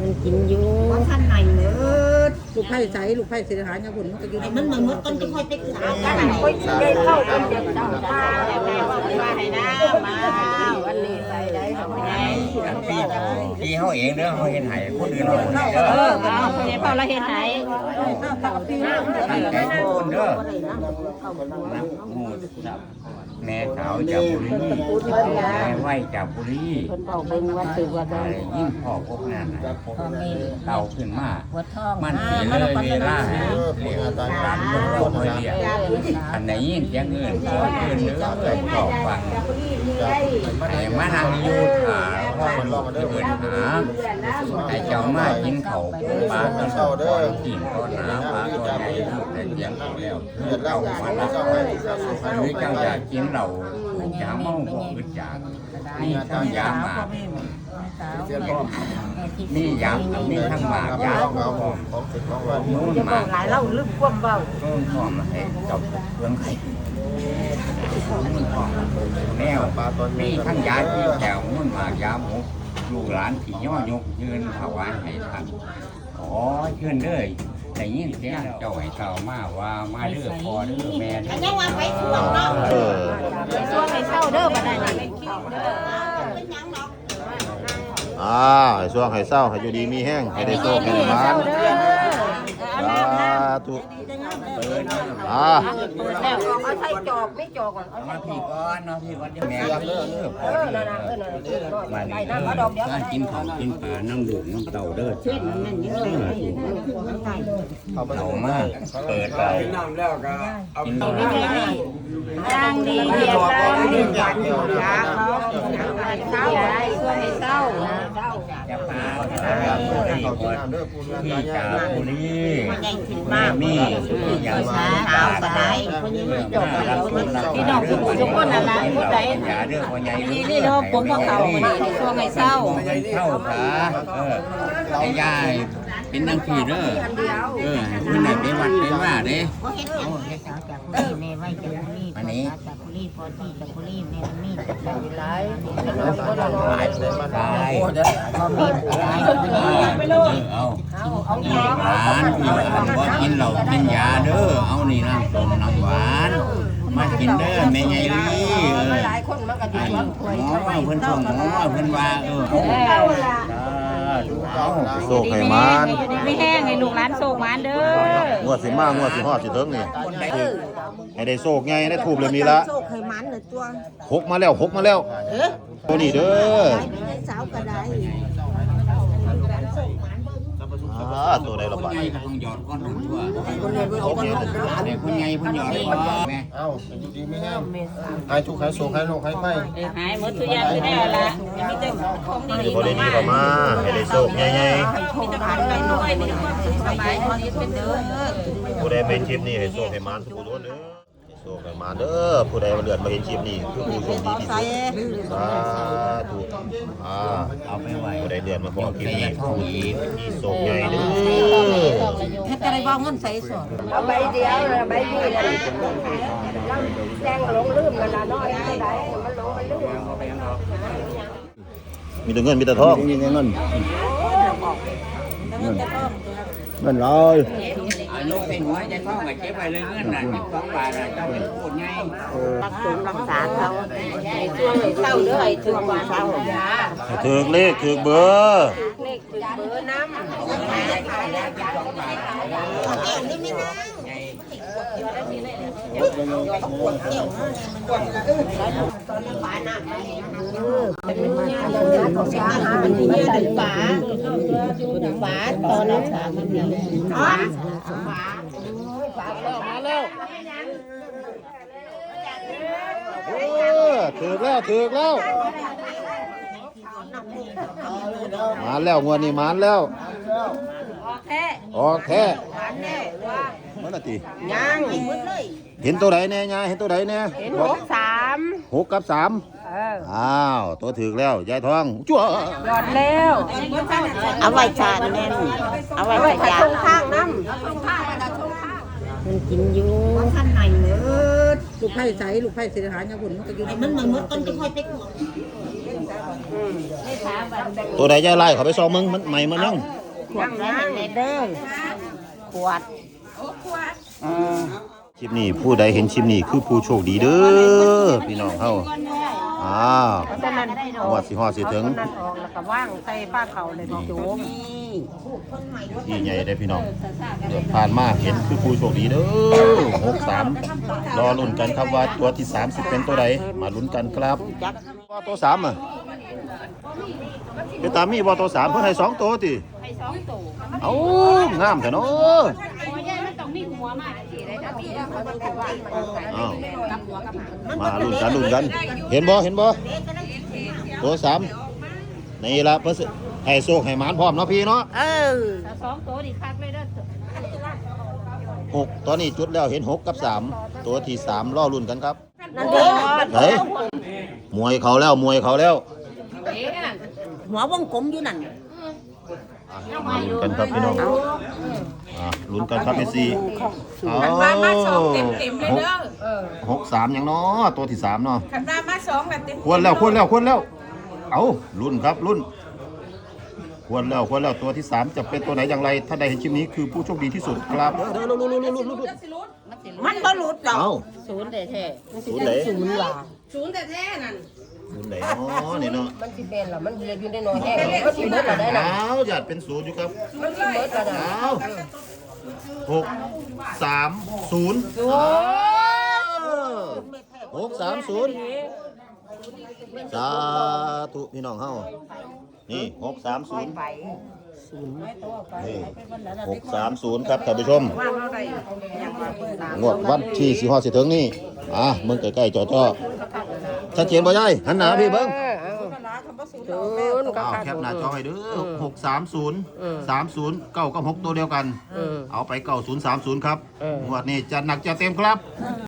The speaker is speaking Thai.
มันกินอยู่ว่าท่านไหนเนื้อลูกไผ่ใสลูกไผ่เสียหายเนี่ยผลมันก็อยู่ไอ้มันเหมือนมดต้นที่ค่อยไปขายกันค่อยได้เข้ากันเด็กเจ้าตาแม่ว่าว่าให้น้ามาวันนี้ใส่ได้ของไงปีปีเขาเองเด้อเขาเห็นไห้คนอื่นเขาเด้อเออเอาคนนี้พ่อเราเห็นไหนตั้งใจทุกคนเด้อนักงูจับ แม่สาวจากบุรีแม่ไหวจากบุรีเพิ่นเอาเป็นวันตื่นวันอะไรยิ่งพ่อพวกนั้นน่ะเต่าขึ้นมาหัวท้องมันสีเลยเวลาให้เรียกตามคนโลกคอยเรียกอันไหนยิ่งเสียงอื่นขออื่นหรือไปขอฟังไอ้มานั่งอยู่ขาพ่อมันเดินหาไอ้เจ้ามากินเขาปลาตะเศร้าเด้อกินก็หนาปลาก็ใหญ่แต่ เสียงเขาแล้วเจ้ามันหรือเจ้าอยากกินเราจะเมาก็อึดอยากนี่ทั้งยาหมากนี่ยานี่ทั้งหมากยาของนู่นหมากหลายเล่าลืมความเบาเพิ่มควมให้จบเรื่องไข่มุ่นความแนวนี่ทั้งยาที่แก้วมุ่นหมากยาหมูลูกหลานที่ย่อยกยืนถวายให้ท่านขอ๋อยืนเลย แต่ยิ่งเสียงเจ้าให้เก่ามาว่ามาเด้อพอเด้อแม่เด้อยังว่าไปทวงเนาะเออช่วงให้เช่าเด้อบัดนี้อ่าให้ช่วงให้เศร้าให้อยู่ดีมีแห้งให้ได้โชคให้ได้หมานสาธุ อ่าแล้วเอาใส่จอกไม่จอกก่อนเอามาพี่ก่อนเนาะพี่ก่อนแม่เด้อพอเด้อมานี่เด้อถ้ากินของกินปลาน้ำดูกน้ำเต่าเด้อจ้าเต่ามากเปิดไปน้ำแล้วก็เอากินน้ำย่างดีเรียกได้เรียกหวานอยู่ยาเนาะเศร้าได้ช่วงให้เศร้า ที่คนที่จาบุรีใหญ่ขึ้นมากมีอย่างสาวก็ได้คนนี้ไม่จบแล้วพี่น้องทุกคนทุกคนอะไรพูดได้ยาเรื่องคนใหญ่นี่นี่เนาะผมพอเขาคนนี้ในช่วงเศร้าเข้าขาเออไอ้ยายเป็นนังผีเด้อเออคุณไหนไปวัดไปว่าเด้อาแค่สาวจากคุรีแม่ไว้จากคุรีอันนี้จากคุรีพอที่จากคุรีแม่มีจากหลายหายตายพอมีหลายเอา เอาหวานที่ว่ากินเหล้ากินยาเด้อ เอานี่น้ำส้มน้ำหวาน มากินเด้อแม่ใหญ่ลีเออหลายคนมันก็ไอ้ดีหมว่าอเพิ่นส่งหมอเพิ่นว่าเออเอาโชคให้หมานไม่แห้งให้ลูกหลานโศกหวานเด้องวดสิมางวดสิฮอดสิถึงนี่ให้ได้โชคไงได้ทูบเลยมีละโชคให้มันเลยตัวหกมาแล้วหกมาแล้วตัวนี้เด้อสาวก็ได้อ่า ตัวใดละบาทใหญ่ก็ต้องหยอดก้อนหนึ่งตัวคนเรียนเอาคนแต่คนใหญ่เพิ่นหยอดก้อนแม่เอ้าอยู่ดีไม่แห้งหายทุกข์หายโศกหายโรคหายไข้หายหมดทุกอย่างคือได้ละมีแต่ของดีบ่ได้ดีเข้ามาให้ได้โชคใหญ่มีแต่ผ่านไปน้อยมีแต่ความสุขสบายพอดีเป็นเด้อๆผู้ใดไม่เห็นคลิปนี้ให้โชคให้หมานทุกคนเด้อให้ โชคให้มาเด้อผู้ใดมาเลือนมาเห็นคลิปนี้คือผู้โชคดีที่สุดสาธุอ่าเอาไปไว้ผู้ใดเดือนมาพอคลิปนี้ยท้องอีกมีโชคใหญ่เด้อถ้าจะได้บอกเงินใส่สอนเอาใบเดียวใบนี้นะแจ้งหลงลืมกันละน้อยไม่ได้มันหลงมันลืมมีแต่เงินมีแต่ทองมีเงินเงินเงินร้อย ลูกเป็นหัวใจท้องก็เก็บไว้เลยเงินน่ะ12บาทน่ะเจ้าเป็นพูดไงรักษารักษาเขาในช่วงให้เศร้าหรือให้ถึงวันเศร้าถือเลขถือเบอร์เลขถือเบอร์น้ำเป็นมาทำงานขายถึงฝาถึงฝาตอนรักษามันดี ถือแล้วถือแล้ว มาแล้วงวดนี้มาแล้วแท้ออกแท้มัน น่ะติยังเห็นตัวไหนแน่ยายเห็นตัวไหนแน่เห็นหกสามหกกับสามเอออ้าว ตัวถือแล้ว ยายทองจั่วหยอดแล้ว เอาไว้ชาแน่นเอาไว้ไว้ไว้ถ้าชาชงข้างน้มันกินอยู่ำท่านไหนเนื้อดลูกไผ่ใสลูกไผ่สิหาเนี่ยหุ่นมันก็อยู่มันมันมดต้นก็ค่อยไปตัวใดจะไล่เขาไปซองมึงมันใหม่มันยังขวดนั้นเด้อขวด คลิปนี้ผู้ใดเห็นคลิปนี้คือผู้โชคดีเด้อพี่น้องเฮาอ้าวเพราะฉะนั้นฮอดสิฮอดสิถึงนั่นออกแล้วก็ว่างใส่ผ้าเขาเลยโจมที่ใหญ่ได้อพี่น้องเดี๋ยวผ่านมาเห็นคือผู้โชคดีเด้อหกสามรอลุ้นกันครับว่าตัวที่สามสิเป็นตัวใดมาลุ้นกันครับว่าตัวสามอะเป็นตามมีว่าตัวสามเพิ่นให้สองตัวติให้สองตัวเอ้างามแท้เนาะ อ้าวมาลุ้นกันลุ้นกัน เห็นบ่เห็นบ่ตัวสามนี่ละเพิ่นสิให้โชคให้หมานพร้อมเนาะพี่เนาะเออหกตอนนี้จุดแล้วเห็นหกกับสามตัวที่สามล่อรุ่นกันครับนั่นเด้อไหนมวยเขาแล้วมวยเขาแล้ว หัววงกลมอยู่นั่นอะมาลุ้นกันครับพี่น้อง อะลุ้นกันครับเอซีเอามามาสองเต็มเต็มเลยเด้อหกสามอย่างเนาะตัวที่สามเนาะขันมามาสองแบบเต็มควรแล้วควรแล้วควรแล้ว เอารุ่นครับรุ่นควรแล้วควรแล้วตัวที่สามจะเป็นตัวไหนอย่างไร ถ้าได้เห็นคลิปนี้คือผู้โชคดีที่สุดครับเดี๋ยวๆๆๆมันบ่หลุดดๆอกเอาศูนย์แท้ศูนย์ไหนศูนย์ล่ะศูนย์แต่แท้นั่นศูนย์ไหนเนาะนี่เนาะมันสิเป็นล่ะมันเหลืออยู่ในน้อยแห้งมันสิเบิดล่ะได้ล่ะเอาหยาดเป็นศูนย์อยู่ครับมันสิเบิดล่ะนะเอา หกสามศูนย์หกสามศูนย์สาธุพี่น้องเฮานี่หกสามศูนย์นี่หกสามศูนย์ครับท่านผู้ชมงวดวันที่สี่ห้อสิถึงนี่อะมึงใกล้ๆจ่อๆชัดเจนบ่ยายหันหน้าพี่เบิ้ง ศูนย์ก็เอาขาด แคปหน้าจอไว้เด้อหกสามศูนย์สามศูนย์เก้ากับหกตัวเดียวกัน เอาไปเก้าศูนย์สามศูนย์ครับงวดนี้จะหนักจะเต็มครับ